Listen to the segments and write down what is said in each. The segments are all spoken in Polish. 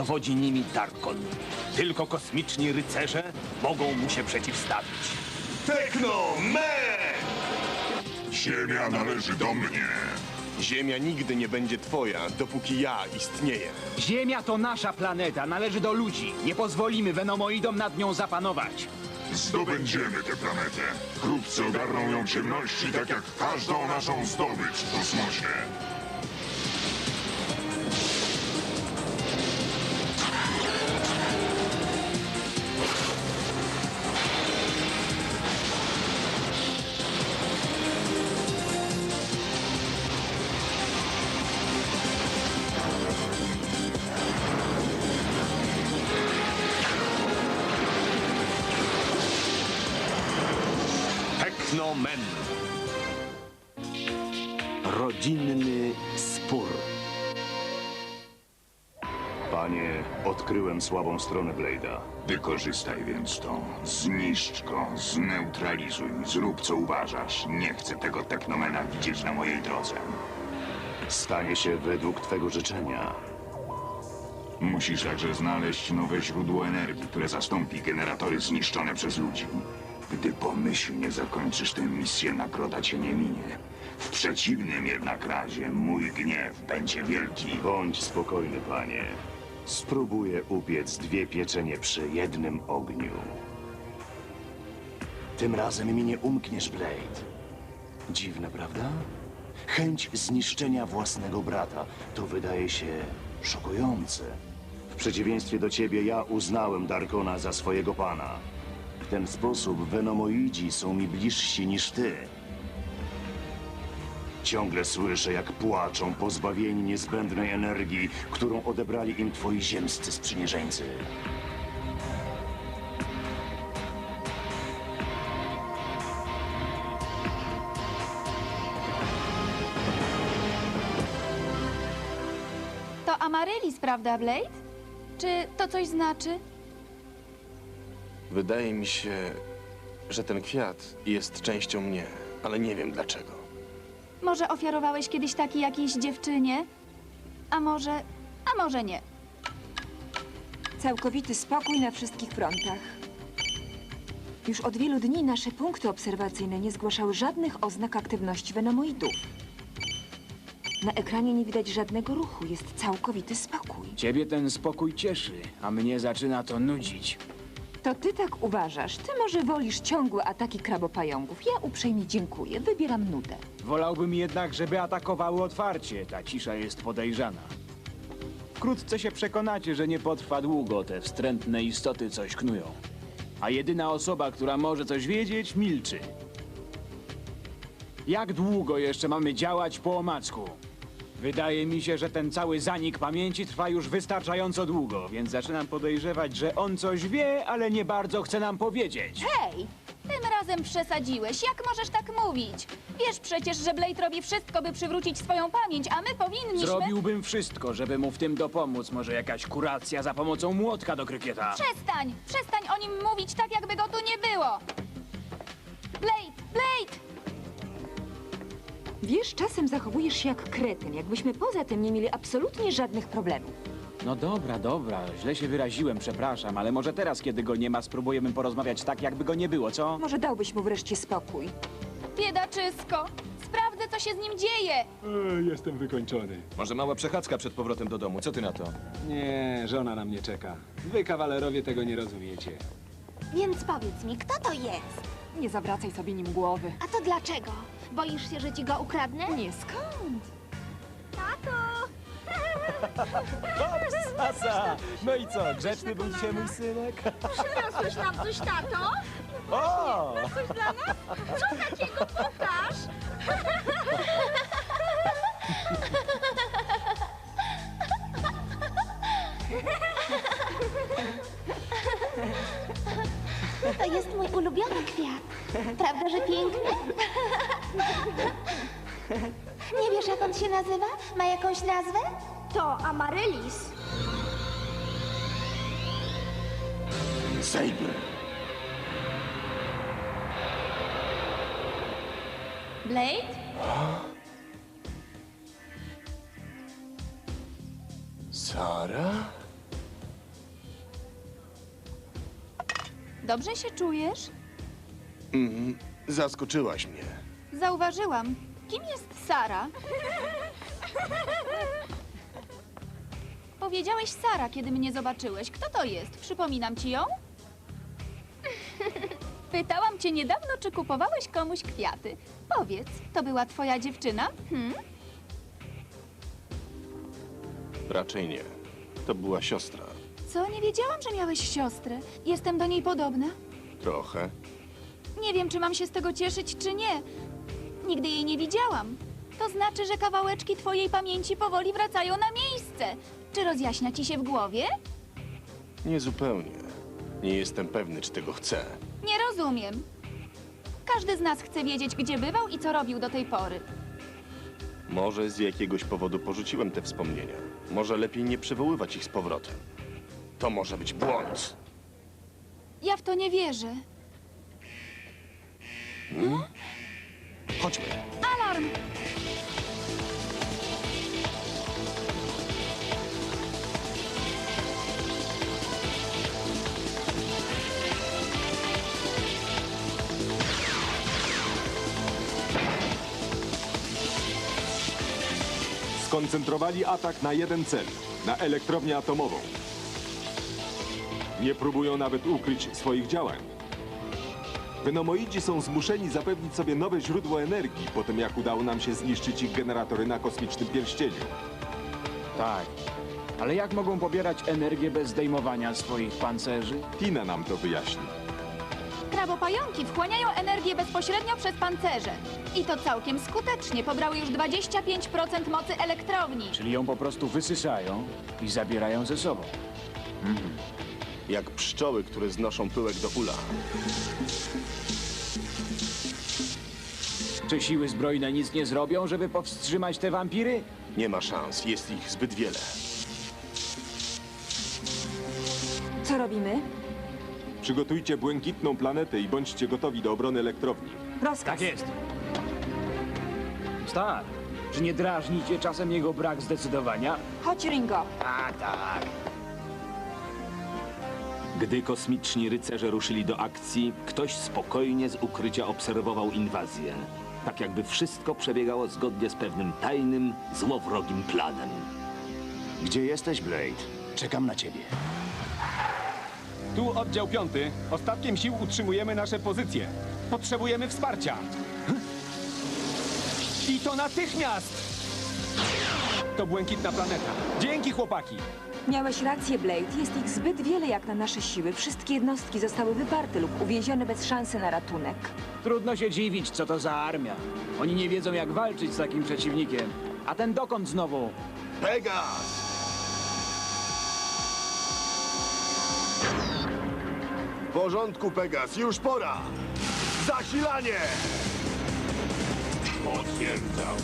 Dowodzi nimi Darkon. Tylko kosmiczni rycerze mogą mu się przeciwstawić. Technomen! Ziemia należy do mnie. Ziemia nigdy nie będzie twoja, dopóki ja istnieję. Ziemia to nasza planeta, należy do ludzi. Nie pozwolimy Venomoidom nad nią zapanować. Zdobędziemy tę planetę. Wkrótce ogarną ją ciemności, tak jak każdą naszą zdobycz w kosmosie. Słabą stronę Blade'a. Wykorzystaj więc to. Zniszcz go, zneutralizuj, zrób co uważasz. Nie chcę tego technomena widzieć na mojej drodze. Stanie się według twego życzenia. Musisz także znaleźć nowe źródło energii, które zastąpi generatory zniszczone przez ludzi. Gdy pomyślnie zakończysz tę misję, nagroda cię nie minie. W przeciwnym jednak razie mój gniew będzie wielki. Bądź spokojny, panie. Spróbuję upiec dwie pieczenie przy jednym ogniu. Tym razem mi nie umkniesz, Blade. Dziwne, prawda? Chęć zniszczenia własnego brata to wydaje się szokujące. W przeciwieństwie do ciebie, ja uznałem Darkona za swojego pana. W ten sposób Venomoidzi są mi bliżsi niż ty. Ciągle słyszę, jak płaczą, pozbawieni niezbędnej energii, którą odebrali im twoi ziemscy sprzymierzeńcy. To Amaryllis, prawda, Blade? Czy to coś znaczy? Wydaje mi się, że ten kwiat jest częścią mnie, ale nie wiem dlaczego. Może ofiarowałeś kiedyś taki jakiejś dziewczynie? A może... a może nie. Całkowity spokój na wszystkich frontach. Już od wielu dni nasze punkty obserwacyjne nie zgłaszały żadnych oznak aktywności wenomoidów. Na ekranie nie widać żadnego ruchu, jest całkowity spokój. Ciebie ten spokój cieszy, a mnie zaczyna to nudzić. To ty tak uważasz. Ty może wolisz ciągłe ataki krabopająków. Ja uprzejmie dziękuję, wybieram nudę. Wolałbym jednak, żeby atakowały otwarcie. Ta cisza jest podejrzana. Wkrótce się przekonacie, że nie potrwa długo. Te wstrętne istoty coś knują. A jedyna osoba, która może coś wiedzieć, milczy. Jak długo jeszcze mamy działać po omacku? Wydaje mi się, że ten cały zanik pamięci trwa już wystarczająco długo, więc zaczynam podejrzewać, że on coś wie, ale nie bardzo chce nam powiedzieć. Hej! Tym razem przesadziłeś. Jak możesz tak mówić? Wiesz przecież, że Blade robi wszystko, by przywrócić swoją pamięć, a my powinniśmy... Zrobiłbym wszystko, żeby mu w tym dopomóc. Może jakaś kuracja za pomocą młotka do krykieta. Przestań! Przestań o nim mówić tak, jakby go tu nie było! Blade! Blade! Wiesz, czasem zachowujesz się jak kretyn, jakbyśmy poza tym nie mieli absolutnie żadnych problemów. No dobra, dobra, źle się wyraziłem, przepraszam, ale może teraz, kiedy go nie ma, spróbujemy porozmawiać tak, jakby go nie było, co? Może dałbyś mu wreszcie spokój. Biedaczysko! Sprawdzę, co się z nim dzieje! Jestem wykończony. Może mała przechadzka przed powrotem do domu, co ty na to? Nie, żona na mnie czeka. Wy, kawalerowie, tego nie rozumiecie. Więc powiedz mi, kto to jest? Nie zawracaj sobie nim głowy. A to dlaczego? Boisz się, że ci go ukradnę? Nie, skąd? Tato! Sasa! No i co, grzeczny był dzisiaj mój synek? Przyniosłeś nam coś, tato? O! Coś dla nas? Co takiego? Pokaż! jest mój ulubiony kwiat. Prawda, że piękny? Nie wiesz, jak on się nazywa? Ma jakąś nazwę? To amaryllis. Saber, Blade? Sara? Dobrze się czujesz? Mhm. Zaskoczyłaś mnie. Zauważyłam. Kim jest Sara? Powiedziałeś Sara, kiedy mnie zobaczyłeś. Kto to jest? Przypominam ci ją? Pytałam cię niedawno, czy kupowałeś komuś kwiaty. Powiedz, to była twoja dziewczyna? Hmm? Raczej nie. To była siostra. Co? Nie wiedziałam, że miałeś siostrę. Jestem do niej podobna. Trochę. Nie wiem, czy mam się z tego cieszyć, czy nie. Nigdy jej nie widziałam. To znaczy, że kawałeczki twojej pamięci powoli wracają na miejsce. Czy rozjaśnia ci się w głowie? Niezupełnie. Nie jestem pewny, czy tego chcę. Nie rozumiem. Każdy z nas chce wiedzieć, gdzie bywał i co robił do tej pory. Może z jakiegoś powodu porzuciłem te wspomnienia. Może lepiej nie przywoływać ich z powrotem. To może być błąd. Ja w to nie wierzę. Chodźmy. Alarm! Skoncentrowali atak na jeden cel na elektrownię atomową. Nie próbują nawet ukryć swoich działań. Venomoidzi są zmuszeni zapewnić sobie nowe źródło energii po tym, jak udało nam się zniszczyć ich generatory na kosmicznym pierścieniu. Tak. Ale jak mogą pobierać energię bez zdejmowania swoich pancerzy? Tina nam to wyjaśni. Krabopająki wchłaniają energię bezpośrednio przez pancerze. I to całkiem skutecznie. Pobrały już 25% mocy elektrowni. Czyli ją po prostu wysysają i zabierają ze sobą. Jak pszczoły, które znoszą pyłek do ula. Czy siły zbrojne nic nie zrobią, żeby powstrzymać te wampiry? Nie ma szans. Jest ich zbyt wiele. Co robimy? Przygotujcie błękitną planetę i bądźcie gotowi do obrony elektrowni. Rozkaz. Tak jest. Star, czy nie drażnicie czasem jego brak zdecydowania? Chodź, Ringo. Tak, tak. Gdy kosmiczni rycerze ruszyli do akcji, ktoś spokojnie z ukrycia obserwował inwazję. Tak jakby wszystko przebiegało zgodnie z pewnym tajnym, złowrogim planem. Gdzie jesteś, Blade? Czekam na ciebie. Tu oddział piąty. Ostatkiem sił utrzymujemy nasze pozycje. Potrzebujemy wsparcia. I to natychmiast! To błękitna planeta. Dzięki, chłopaki! Miałeś rację, Blade. Jest ich zbyt wiele jak na nasze siły. Wszystkie jednostki zostały wyparte lub uwięzione bez szansy na ratunek. Trudno się dziwić, co to za armia. Oni nie wiedzą, jak walczyć z takim przeciwnikiem. A ten dokąd znowu? Pegas! W porządku, Pegas. Już pora. Zasilanie! Potwierdzam.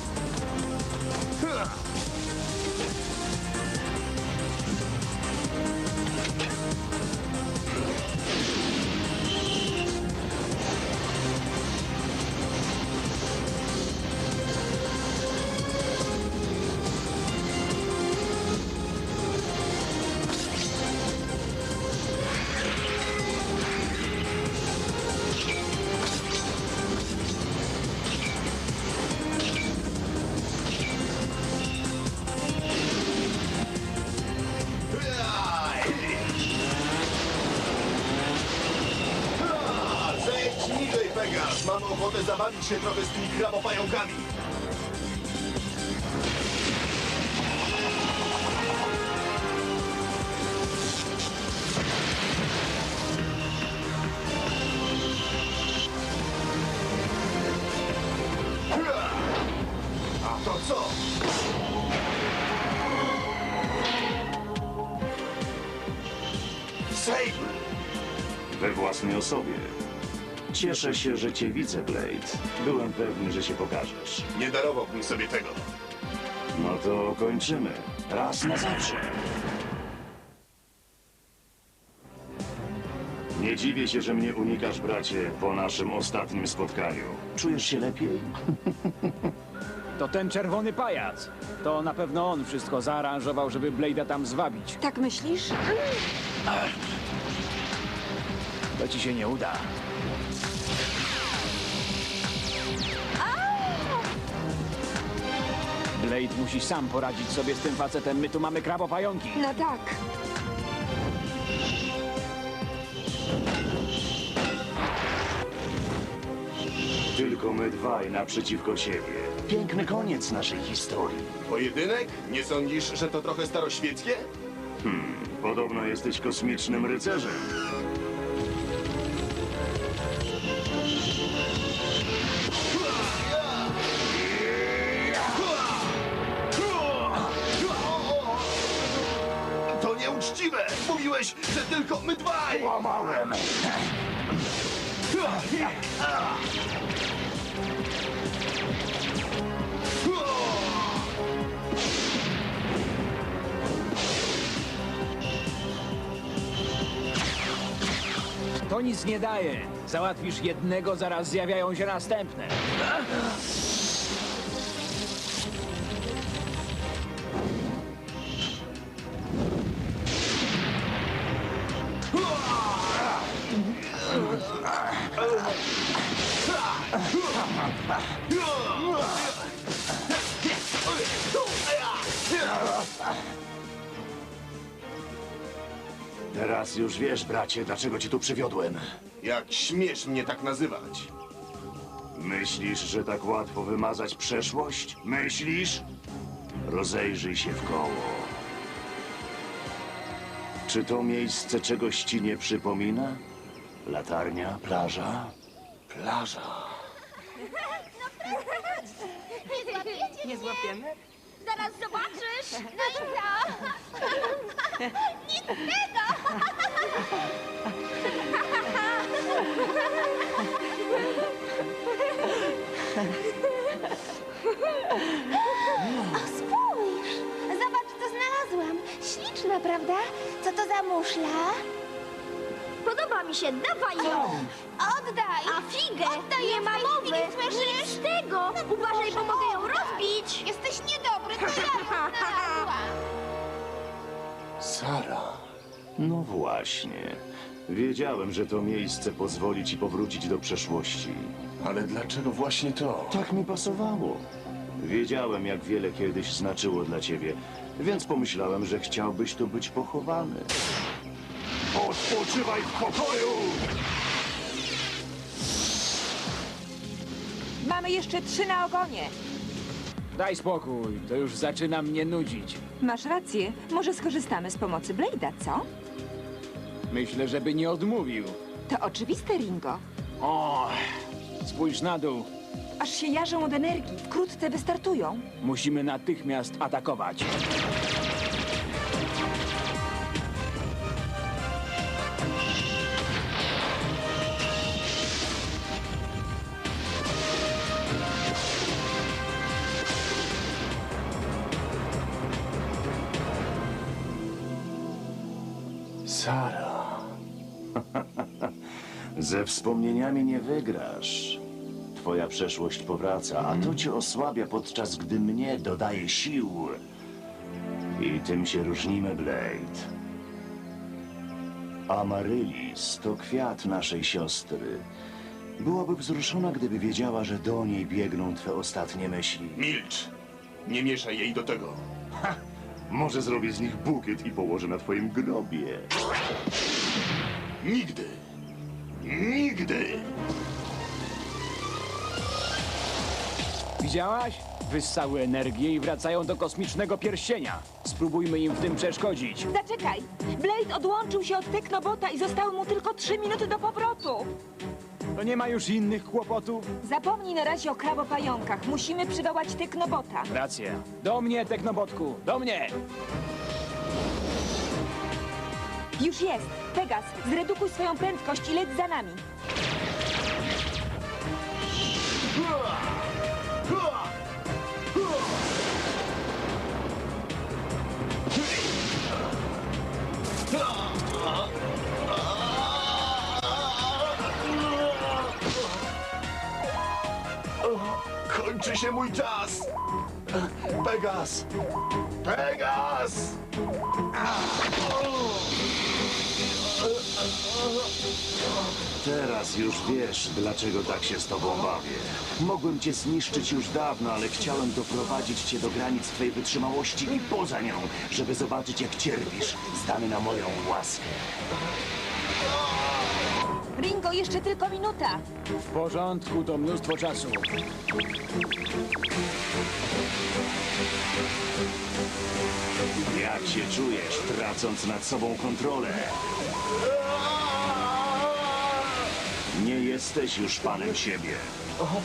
Zabawić się trochę z tymi krabopająkami. A to co? Sable! We własnej osobie. Cieszę się, że cię widzę, Blade. Byłem pewny, że się pokażesz. Nie darowałbym sobie tego. No to kończymy. Raz na zawsze. Nie dziwię się, że mnie unikasz, bracie, po naszym ostatnim spotkaniu. Czujesz się lepiej? To ten czerwony pajac. To na pewno on wszystko zaaranżował, żeby Blade'a tam zwabić. Tak myślisz? To ci się nie uda. Blade musi sam poradzić sobie z tym facetem. My tu mamy krabopająki. No tak. Tylko my dwaj naprzeciwko siebie. Piękny koniec naszej historii. Pojedynek? Nie sądzisz, że to trochę staroświeckie? Podobno jesteś kosmicznym rycerzem. To nic nie daje. Załatwisz jednego, zaraz zjawiają się następne. Teraz już wiesz, bracie, dlaczego cię tu przywiodłem. Jak śmiesz mnie tak nazywać? Myślisz, że tak łatwo wymazać przeszłość? Myślisz? Rozejrzyj się w koło. Czy to miejsce czegoś ci nie przypomina? Latarnia, plaża? Plaża. Nie złapiemy? Zaraz zobaczysz! Z tego! O, spójrz! Zobacz, co znalazłam. Śliczna, prawda? Co to za muszla? Podoba mi się, dawaj ją! Oddaj! A figę! Oddaj nie ma mowy! Nic z tego! Uważaj, bo mogę ją rozbić! Jesteś niedobry, to ja ją znalazłam! Sara. No właśnie. Wiedziałem, że to miejsce pozwoli ci powrócić do przeszłości. Ale dlaczego właśnie to? Tak mi pasowało. Wiedziałem, jak wiele kiedyś znaczyło dla ciebie, więc pomyślałem, że chciałbyś tu być pochowany. Odpoczywaj w pokoju! Mamy jeszcze trzy na ogonie. Daj spokój, to już zaczyna mnie nudzić. Masz rację. Może skorzystamy z pomocy Blade'a, co? Myślę, żeby nie odmówił. To oczywiste, Ringo. O, spójrz na dół. Aż się jarzą od energii. Wkrótce wystartują. Musimy natychmiast atakować. Sara. Ze wspomnieniami nie wygrasz. Twoja przeszłość powraca, a to cię osłabia, podczas gdy mnie dodaje sił. I tym się różnimy, Blade. Amaryllis to kwiat naszej siostry. Byłaby wzruszona, gdyby wiedziała, że do niej biegną twe ostatnie myśli. Milcz. Nie mieszaj jej do tego. Może zrobię z nich bukiet i położę na twoim grobie. Nigdy. Nigdy. Widziałaś? Wyssały energię i wracają do kosmicznego pierścienia. Spróbujmy im w tym przeszkodzić. Zaczekaj! Blade odłączył się od Teknobota i zostały mu tylko trzy minuty do powrotu. To nie ma już innych kłopotów? Zapomnij na razie o krabopająkach. Musimy przywołać Teknobota. Rację. Do mnie, Teknobotku, do mnie! Już jest! Pegas, zredukuj swoją prędkość i leć za nami. Kończy się mój czas. Pegas. Pegas. Teraz już wiesz, dlaczego tak się z tobą bawię. Mogłem cię zniszczyć już dawno, ale chciałem doprowadzić cię do granic twej wytrzymałości i poza nią, żeby zobaczyć, jak cierpisz, zdany na moją łaskę. Ringo, jeszcze tylko minuta. W porządku, to mnóstwo czasu. Jak się czujesz, tracąc nad sobą kontrolę? Nie jesteś już panem siebie.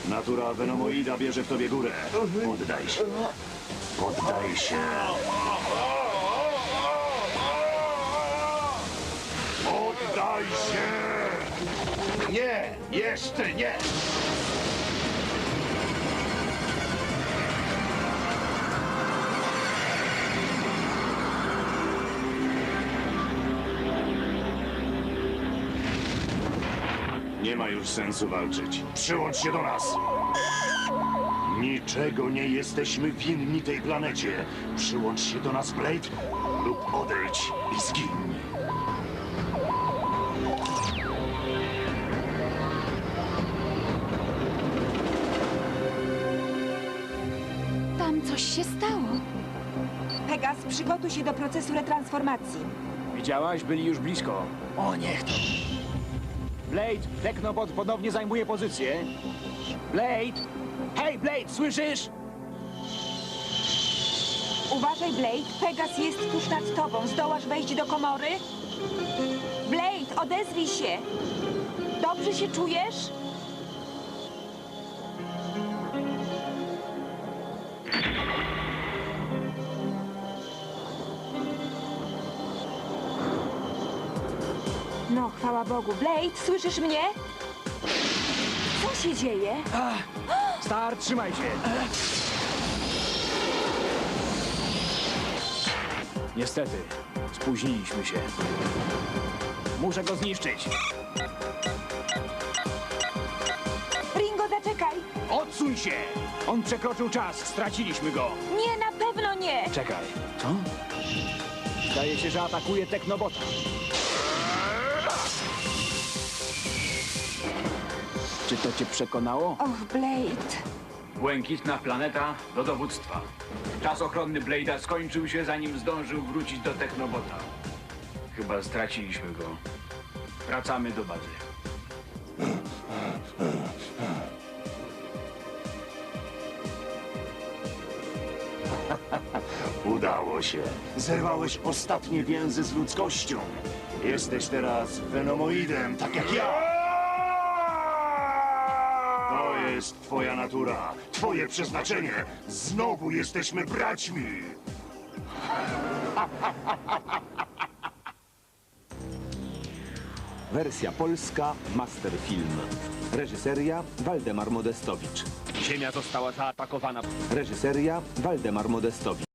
Natura Venomoida bierze w tobie górę. Poddaj się. Poddaj się. Poddaj się! Nie! Jeszcze nie! Nie ma już sensu walczyć. Przyłącz się do nas! Niczego nie jesteśmy winni tej planecie. Przyłącz się do nas, Blade, lub odejdź i zgiń. Się stało. Pegas, przygotuj się do procesu retransformacji. Widziałaś? Byli już blisko. O, niech to. Blade, Technobot ponownie zajmuje pozycję. Blade! Hej, Blade, słyszysz? Uważaj, Blade. Pegas jest tuż nad tobą. Zdołasz wejść do komory? Blade, odezwij się. Dobrze się czujesz? Chwała Bogu. Blade, słyszysz mnie? Co się dzieje? Star, trzymaj się. Niestety, spóźniliśmy się. Muszę go zniszczyć. Ringo, zaczekaj. Odsuń się! On przekroczył czas, straciliśmy go. Nie, na pewno nie. Czekaj, co? Zdaje się, że atakuje Technobota. Czy to cię przekonało? Och, Blade. Błękitna planeta do dowództwa. Czas ochronny Blade'a skończył się, zanim zdążył wrócić do Technobota. Chyba straciliśmy go. Wracamy do bazy. Udało się. Zerwałeś ostatnie więzy z ludzkością. Jesteś teraz Venomoidem, tak jak ja. To jest twoja natura, twoje przeznaczenie. Znowu jesteśmy braćmi. Wersja polska Masterfilm. Reżyseria Waldemar Modestowicz. Ziemia została zaatakowana. Reżyseria Waldemar Modestowicz.